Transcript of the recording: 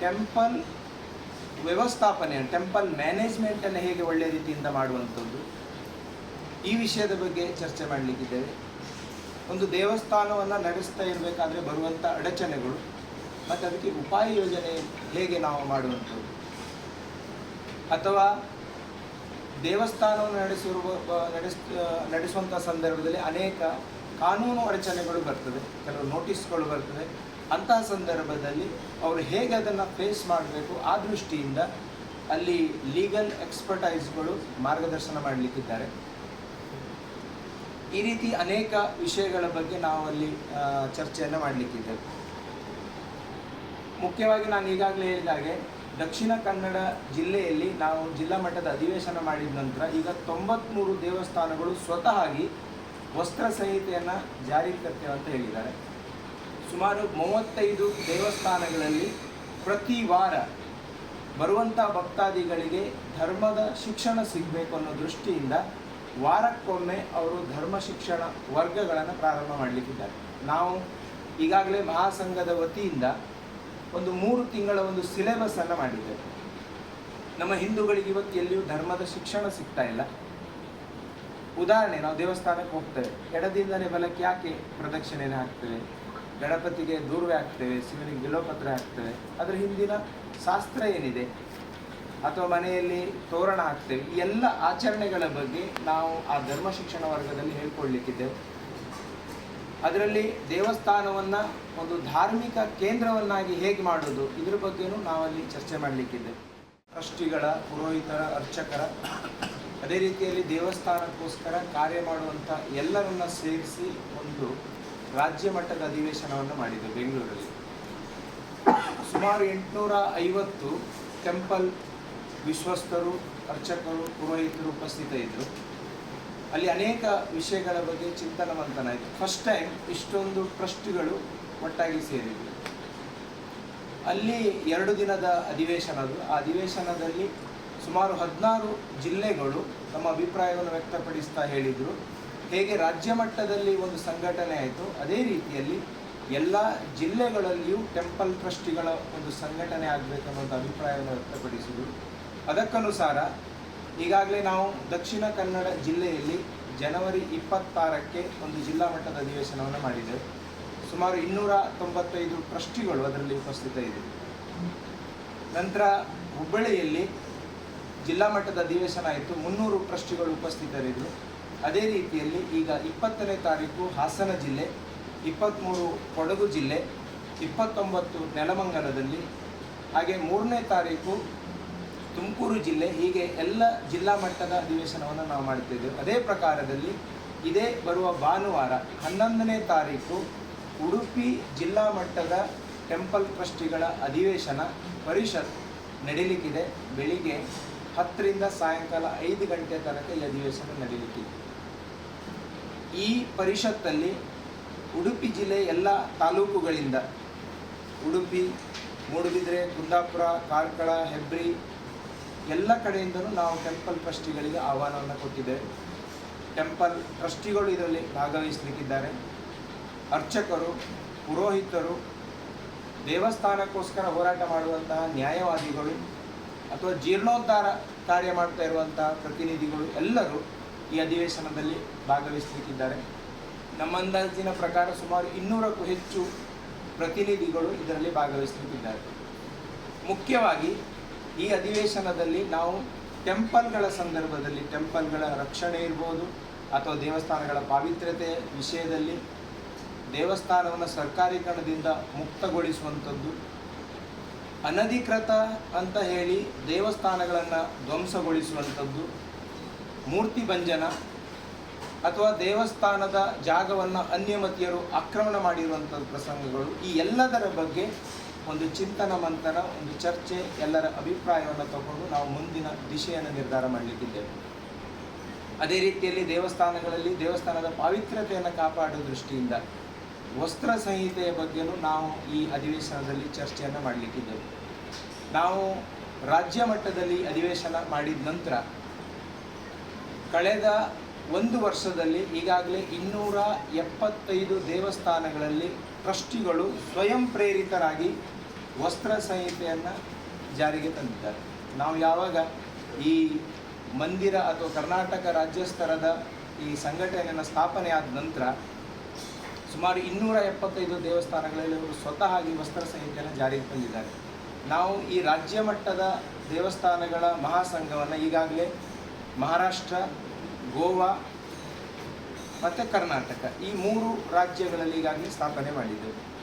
Temple ವ್ಯವಸ್ಥಾಪನೆ, temple ಮ್ಯಾನೇಜ್ಮೆಂಟನ್ನು ಹೇಗೆ ಒಳ್ಳೆಯ ರೀತಿಯಿಂದ ಮಾಡುವಂಥದ್ದು, ಈ ವಿಷಯದ ಬಗ್ಗೆ ಚರ್ಚೆ ಮಾಡಲಿಕ್ಕಿದ್ದೇವೆ. ಒಂದು ದೇವಸ್ಥಾನವನ್ನು ನಡೆಸ್ತಾ ಇರಬೇಕಾದ್ರೆ ಬರುವಂಥ ಅಡಚಣೆಗಳು, ಮತ್ತು ಅದಕ್ಕೆ ಉಪಾಯ ಯೋಜನೆ ಹೇಗೆ ನಾವು ಮಾಡುವಂಥದ್ದು. ಅಥವಾ ದೇವಸ್ಥಾನವನ್ನು ನಡೆಸಿರುವ, ನಡೆಸ್, ನಡೆಸುವಂಥ ಸಂದರ್ಭದಲ್ಲಿ ಅನೇಕ ಕಾನೂನು ಅಡಚಣೆಗಳು ಬರ್ತದೆ, ಕೆಲವು ನೋಟಿಸ್ಗಳು ಬರ್ತದೆ. ಅಂತಹ ಸಂದರ್ಭದಲ್ಲಿ ಅವರು ಹೇಗೆ ಅದನ್ನು ಫೇಸ್ ಮಾಡಬೇಕು ಆ ದೃಷ್ಟಿಯಿಂದ ಅಲ್ಲಿ ಲೀಗಲ್ ಎಕ್ಸ್ಪರ್ಟೈಸ್ಗಳು ಮಾರ್ಗದರ್ಶನ ಮಾಡಲಿಕ್ಕಿದ್ದಾರೆ. ಈ ರೀತಿ ಅನೇಕ ವಿಷಯಗಳ ಬಗ್ಗೆ ನಾವು ಅಲ್ಲಿ ಚರ್ಚೆಯನ್ನು ಮಾಡಲಿಕ್ಕಿದ್ದೇವೆ. ಮುಖ್ಯವಾಗಿ ನಾನು ಈಗಾಗಲೇ ಹೇಳಿದಾಗೆ ದಕ್ಷಿಣ ಕನ್ನಡ ಜಿಲ್ಲೆಯಲ್ಲಿ ನಾವು ಜಿಲ್ಲಾ ಮಟ್ಟದ ಅಧಿವೇಶನ ಮಾಡಿದ ನಂತರ ಈಗ ತೊಂಬತ್ಮೂರು ದೇವಸ್ಥಾನಗಳು ಸ್ವತಃ ವಸ್ತ್ರ ಸಂಹಿತೆಯನ್ನು ಜಾರಿಗೆ ತರ್ತೇವೆ ಅಂತ ಹೇಳಿದ್ದಾರೆ. ಸುಮಾರು ಮೂವತ್ತೈದು ದೇವಸ್ಥಾನಗಳಲ್ಲಿ ಪ್ರತಿ ವಾರ ಬರುವಂಥ ಭಕ್ತಾದಿಗಳಿಗೆ ಧರ್ಮದ ಶಿಕ್ಷಣ ಸಿಗಬೇಕು ಅನ್ನೋ ದೃಷ್ಟಿಯಿಂದ ವಾರಕ್ಕೊಮ್ಮೆ ಅವರು ಧರ್ಮ ಶಿಕ್ಷಣ ವರ್ಗಗಳನ್ನು ಪ್ರಾರಂಭ ಮಾಡಲಿಕ್ಕಿದ್ದಾರೆ. ನಾವು ಈಗಾಗಲೇ ಮಹಾಸಂಘದ ವತಿಯಿಂದ ಒಂದು ಮೂರು ತಿಂಗಳ ಒಂದು ಸಿಲೆಬಸನ್ನು ಮಾಡಿದ್ದೇವೆ. ನಮ್ಮ ಹಿಂದೂಗಳಿಗೆ ಇವತ್ತು ಎಲ್ಲಿಯೂ ಧರ್ಮದ ಶಿಕ್ಷಣ ಸಿಗ್ತಾ ಇಲ್ಲ. ಉದಾಹರಣೆ, ನಾವು ದೇವಸ್ಥಾನಕ್ಕೆ ಹೋಗ್ತೇವೆ. ಎಡದಿಂದಲೇ ಬಲಕ್ಕೆ ಯಾಕೆ ಪ್ರದಕ್ಷಿಣೆನೇ ಹಾಕ್ತೇವೆ? ಗಣಪತಿಗೆ ದೂರ್ವೆ ಹಾಕ್ತೇವೆ, ಶಿವನಿಗೆ ಬಿಲೋಪತ್ರ ಹಾಕ್ತೇವೆ. ಅದರ ಹಿಂದಿನ ಶಾಸ್ತ್ರ ಏನಿದೆ? ಅಥವಾ ಮನೆಯಲ್ಲಿ ತೋರಣ ಹಾಕ್ತೇವೆ. ಎಲ್ಲ ಆಚರಣೆಗಳ ಬಗ್ಗೆ ನಾವು ಆ ಧರ್ಮ ಶಿಕ್ಷಣ ವರ್ಗದಲ್ಲಿ ಹೇಳ್ಕೊಳ್ಲಿಕ್ಕಿದ್ದೇವೆ. ಅದರಲ್ಲಿ ದೇವಸ್ಥಾನವನ್ನು ಒಂದು ಧಾರ್ಮಿಕ ಕೇಂದ್ರವನ್ನಾಗಿ ಹೇಗೆ ಮಾಡೋದು? ಇದ್ರ ಬಗ್ಗೆನೂ ನಾವಲ್ಲಿ ಚರ್ಚೆ ಮಾಡಲಿಕ್ಕಿದ್ದೇವೆ. ಟ್ರಸ್ಟಿಗಳ, ಪುರೋಹಿತರ, ಅರ್ಚಕರ, ಅದೇ ರೀತಿಯಲ್ಲಿ ದೇವಸ್ಥಾನಕ್ಕೋಸ್ಕರ ಕಾರ್ಯ ಮಾಡುವಂಥ ಎಲ್ಲರನ್ನ ಸೇರಿಸಿ ಒಂದು ರಾಜ್ಯ ಮಟ್ಟದ ಅಧಿವೇಶನವನ್ನು ಮಾಡಿದ್ದು ಬೆಂಗಳೂರಲ್ಲಿ. ಸುಮಾರು ಎಂಟುನೂರ ಐವತ್ತು ಟೆಂಪಲ್ ವಿಶ್ವಸ್ತರು ಅರ್ಚಕರು, ಪುರೋಹಿತರು ಉಪಸ್ಥಿತರಿದ್ದರು ಅಲ್ಲಿ ಅನೇಕ ವಿಷಯಗಳ ಬಗ್ಗೆ ಚಿಂತನ ಫಸ್ಟ್ ಟೈಮ್ ಇಷ್ಟೊಂದು ಟ್ರಸ್ಟ್ಗಳು ಒಟ್ಟಾಗಿ ಸೇರಿದ್ವು. ಅಲ್ಲಿ ಎರಡು ದಿನದ ಅಧಿವೇಶನ ಅದು. ಆ ಅಧಿವೇಶನದಲ್ಲಿ ಸುಮಾರು ಹದಿನಾರು ಜಿಲ್ಲೆಗಳು ತಮ್ಮ ಅಭಿಪ್ರಾಯವನ್ನು ವ್ಯಕ್ತಪಡಿಸ್ತಾ ಹೇಳಿದರು. ಹೇಗೆ ರಾಜ್ಯ ಮಟ್ಟದಲ್ಲಿ ಒಂದು ಸಂಘಟನೆ ಆಯಿತು ಅದೇ ರೀತಿಯಲ್ಲಿ ಎಲ್ಲ ಜಿಲ್ಲೆಗಳಲ್ಲಿಯೂ ಟೆಂಪಲ್ ಟ್ರಸ್ಟಿಗಳ ಒಂದು ಸಂಘಟನೆ ಆಗಬೇಕನ್ನೋಂಥ ಅಭಿಪ್ರಾಯವನ್ನು ವ್ಯಕ್ತಪಡಿಸಿದರು. ಅದಕ್ಕನುಸಾರ ಈಗಾಗಲೇ ನಾವು ದಕ್ಷಿಣ ಕನ್ನಡ ಜಿಲ್ಲೆಯಲ್ಲಿ ಜನವರಿ ಇಪ್ಪತ್ತಾರಕ್ಕೆ ಒಂದು ಜಿಲ್ಲಾ ಮಟ್ಟದ ಅಧಿವೇಶನವನ್ನು ಮಾಡಿದ್ದೇವೆ. ಸುಮಾರು ಇನ್ನೂರ ತೊಂಬತ್ತೈದು ಟ್ರಸ್ಟಿಗಳು ಅದರಲ್ಲಿ ಉಪಸ್ಥಿತ ಇದೆ ನಂತರ ಹುಬ್ಬಳ್ಳಿಯಲ್ಲಿ ಜಿಲ್ಲಾ ಮಟ್ಟದ ಅಧಿವೇಶನ ಆಯಿತು. ಮುನ್ನೂರು ಟ್ರಸ್ಟಿಗಳು ಉಪಸ್ಥಿತರಿದ್ದರು. ಅದೇ ರೀತಿಯಲ್ಲಿ ಈಗ ಇಪ್ಪತ್ತನೇ ತಾರೀಕು ಹಾಸನ ಜಿಲ್ಲೆ ಇಪ್ಪತ್ತ್ಮೂರು ಕೊಡಗು ಜಿಲ್ಲೆ, ಇಪ್ಪತ್ತೊಂಬತ್ತು ನೆಲಮಂಗಲದಲ್ಲಿ, ಹಾಗೆ ಮೂರನೇ ತಾರೀಕು ತುಮಕೂರು ಜಿಲ್ಲೆ, ಹೀಗೆ ಎಲ್ಲ ಜಿಲ್ಲಾ ಮಟ್ಟದ ಅಧಿವೇಶನವನ್ನು ನಾವು ಮಾಡ್ತಿದ್ದೆವು. ಅದೇ ಪ್ರಕಾರದಲ್ಲಿ ಇದೇ ಬರುವ ಭಾನುವಾರ ಹನ್ನೊಂದನೇ ತಾರೀಕು ಉಡುಪಿ ಜಿಲ್ಲಾ ಮಟ್ಟದ ಟೆಂಪಲ್ ಟ್ರಸ್ಟಿಗಳ ಅಧಿವೇಶನ ಪರಿಷತ್ ನಡೀಲಿಕ್ಕಿದೆ. ಬೆಳಿಗ್ಗೆ ಹತ್ತರಿಂದ ಸಾಯಂಕಾಲ ಐದು ಗಂಟೆ ತನಕ ಈ ಅಧಿವೇಶನ ನಡೀಲಿಕ್ಕಿದೆ. ಈ ಪರಿಷತ್ತಲ್ಲಿ ಉಡುಪಿ ಜಿಲ್ಲೆ ಎಲ್ಲ ತಾಲೂಕುಗಳಿಂದ ಉಡುಪಿ, ಮೂಡುಬಿದ್ರೆ, ಕುಂದಾಪುರ, ಕಾರ್ಕಳ, ಹೆಬ್ರಿ ಎಲ್ಲ ಕಡೆಯಿಂದಲೂ ನಾವು ಟೆಂಪಲ್ ಟ್ರಸ್ಟಿಗಳಿಗೆ ಆಹ್ವಾನವನ್ನು ಕೊಟ್ಟಿದ್ದೇವೆ. ಟೆಂಪಲ್ ಟ್ರಸ್ಟಿಗಳು ಇದರಲ್ಲಿ ಭಾಗವಹಿಸಲಿಕ್ಕಿದ್ದಾರೆ. ಅರ್ಚಕರು, ಪುರೋಹಿತರು, ದೇವಸ್ಥಾನಕ್ಕೋಸ್ಕರ ಹೋರಾಟ ಮಾಡುವಂತಹ ನ್ಯಾಯವಾದಿಗಳು, ಅಥವಾ ಜೀರ್ಣೋದ್ಧಾರ ಕಾರ್ಯ ಮಾಡ್ತಾ ಇರುವಂತಹ ಪ್ರತಿನಿಧಿಗಳು ಎಲ್ಲರೂ ಈ ಅಧಿವೇಶನದಲ್ಲಿ ಭಾಗವಹಿಸಲಿಕ್ಕಿದ್ದಾರೆ. ನಮ್ಮ ಅಂದಾಜಿನ ಪ್ರಕಾರ ಸುಮಾರು ಇನ್ನೂರಕ್ಕೂ ಹೆಚ್ಚು ಪ್ರತಿನಿಧಿಗಳು ಇದರಲ್ಲಿ ಭಾಗವಹಿಸಲಿಕ್ಕಿದ್ದಾರೆ. ಮುಖ್ಯವಾಗಿ ಈ ಅಧಿವೇಶನದಲ್ಲಿ ನಾವು ಟೆಂಪಲ್ಗಳ ಸಂದರ್ಭದಲ್ಲಿ, ಟೆಂಪಲ್ಗಳ ರಕ್ಷಣೆ ಇರ್ಬೋದು ಅಥವಾ ದೇವಸ್ಥಾನಗಳ ಪಾವಿತ್ರ್ಯತೆ ವಿಷಯದಲ್ಲಿ ದೇವಸ್ಥಾನವನ್ನು ಸರ್ಕಾರೀಕರಣದಿಂದ ಮುಕ್ತಗೊಳಿಸುವಂಥದ್ದು, ಅನಧಿಕೃತ ಅಂತ ಹೇಳಿ ದೇವಸ್ಥಾನಗಳನ್ನು ಧ್ವಂಸಗೊಳಿಸುವಂಥದ್ದು ಮೂರ್ತಿ ಭಂಜನ ಅಥವಾ ದೇವಸ್ಥಾನದ ಜಾಗವನ್ನು ಅನ್ಯಮತಿಯರು ಆಕ್ರಮಣ ಮಾಡಿರುವಂಥ ಪ್ರಸಂಗಗಳು, ಈ ಎಲ್ಲದರ ಬಗ್ಗೆ ಒಂದು ಚಿಂತನ, ಮಂಥನ, ಒಂದು ಚರ್ಚೆ, ಎಲ್ಲರ ಅಭಿಪ್ರಾಯವನ್ನು ತಗೊಂಡು ನಾವು ಮುಂದಿನ ದಿಶೆಯನ್ನು ನಿರ್ಧಾರ ಮಾಡಲಿಕ್ಕಿದ್ದೇವೆ. ಅದೇ ರೀತಿಯಲ್ಲಿ ದೇವಸ್ಥಾನಗಳಲ್ಲಿ ದೇವಸ್ಥಾನದ ಪಾವಿತ್ರ್ಯತೆಯನ್ನು ಕಾಪಾಡುವ ದೃಷ್ಟಿಯಿಂದ ವಸ್ತ್ರ ಸಂಹಿತೆಯ ಬಗ್ಗೆನೂ ನಾವು ಈ ಅಧಿವೇಶನದಲ್ಲಿ ಚರ್ಚೆಯನ್ನು ಮಾಡಲಿಕ್ಕಿದ್ದೇವೆ. ನಾವು ರಾಜ್ಯ ಮಟ್ಟದಲ್ಲಿ ಅಧಿವೇಶನ ಮಾಡಿದ ನಂತರ ಕಳೆದ ಒಂದು ವರ್ಷದಲ್ಲಿ ಈಗಾಗಲೇ ಇನ್ನೂರ ಎಪ್ಪತ್ತೈದು ದೇವಸ್ಥಾನಗಳಲ್ಲಿ ಟ್ರಸ್ಟಿಗಳು ಸ್ವಯಂ ಪ್ರೇರಿತರಾಗಿ ವಸ್ತ್ರ ಸಂಹಿತೆಯನ್ನು ಜಾರಿಗೆ ತಂದಿದ್ದಾರೆ. ನಾವು ಯಾವಾಗ ಈ ಮಂದಿರ ಅಥವಾ ಕರ್ನಾಟಕ ರಾಜ್ಯ ಸ್ತರದ ಈ ಸಂಘಟನೆಯನ್ನು ಸ್ಥಾಪನೆ ಆದ ನಂತರ ಸುಮಾರು ಇನ್ನೂರ ಎಪ್ಪತ್ತೈದು ದೇವಸ್ಥಾನಗಳಲ್ಲಿ ಅವರು ಸ್ವತಃ ಈ ವಸ್ತ್ರ ಸಂಹಿತೆಯನ್ನು ಜಾರಿಗೆ ತಂದಿದ್ದಾರೆ. ನಾವು ಈ ರಾಜ್ಯ ಮಟ್ಟದ ದೇವಸ್ಥಾನಗಳ ಮಹಾಸಂಘವನ್ನು ಈಗಾಗಲೇ ಮಹಾರಾಷ್ಟ್ರ ಗೋವಾ ಮತ್ತು ಕರ್ನಾಟಕ ಈ ಮೂರು ರಾಜ್ಯಗಳಲ್ಲಿ ಈಗಾಗಲೇ ಸ್ಥಾಪನೆ ಮಾಡಿದ್ದೆವು